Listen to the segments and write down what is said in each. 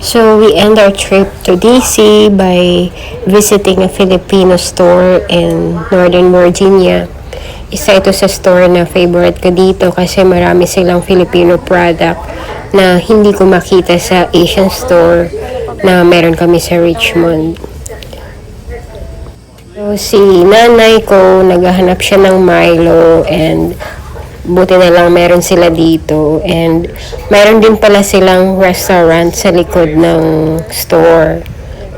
So we end our trip to DC by visiting a Filipino store in Northern Virginia. Isa ito sa store na favorite ko dito kasi marami silang Filipino product na hindi ko makita sa Asian store na meron kami sa Richmond. So, si nanay ko, naghahanap siya ng Milo and buti na lang meron sila dito. And meron din pala silang restaurant sa likod ng store.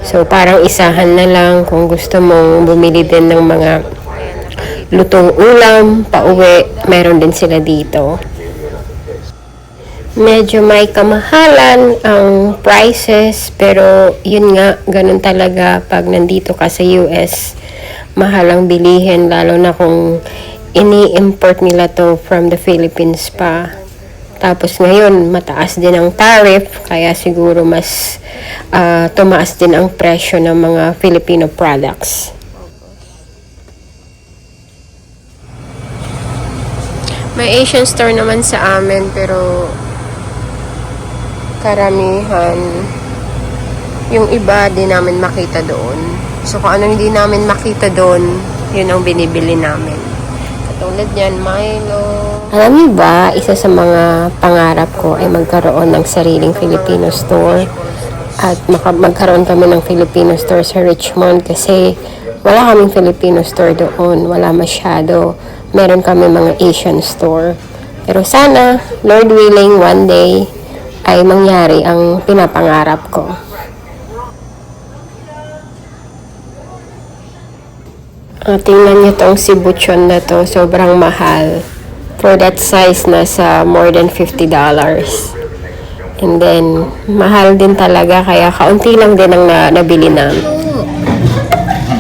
So, parang isahan na lang kung gusto mong bumili din ng mga lutong ulam, pauwi, meron din sila dito. Medyo may kamahalan ang prices, pero yun nga, ganun talaga pag nandito ka sa US, mahal ang bilihin, lalo na kung ini-import nila to from the Philippines pa. Tapos ngayon, mataas din ang tariff, kaya siguro mas ah, tumaas din ang presyo ng mga Filipino products. May Asian store naman sa amin, pero karamihan, yung iba di namin makita doon. So kung ano hindi namin makita doon, yun ang binibili namin. Katulad yan, Milo. Alam niyo ba, isa sa mga pangarap ko ay magkaroon ng sariling Filipino store. At magkaroon kami ng Filipino store sa Richmond kasi wala kaming Filipino store doon. Wala masyado. Meron kami mga Asian store. Pero sana, Lord willing, one day, ay mangyari ang pinapangarap ko. Ah, tingnan niyo tong sibuchon na to, sobrang mahal. For that size, nasa more than $50. And then, mahal din talaga, kaya kaunti lang din ang na, nabili namin.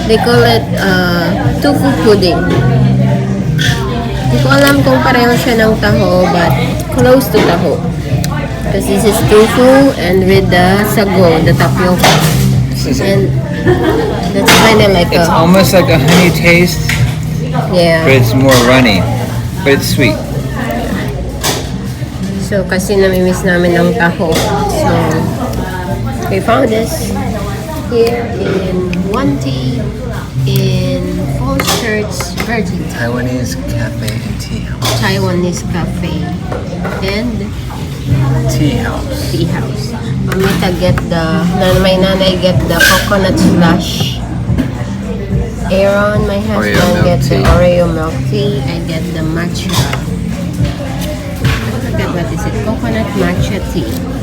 They call it uh, tofu pudding. Hindi ko alam kung pareho siya ng taho, but close to taho. Because this is tofu and with the sago, the tapioca. And that's kind of like It's a, almost like a honey taste, yeah. but it's more runny. But it's sweet. So, kasi namimiss namin ng taho. So, we found this here in One Tea in Falls Church, Virgin. Taiwanese cafe and tea house. Taiwanese cafe and Tea house. tea house. Mamita get the, my nanay get the coconut slush. Aaron, my husband, milk get the. Oreo milk tea. I get the matcha. I forget what is it? Coconut matcha tea.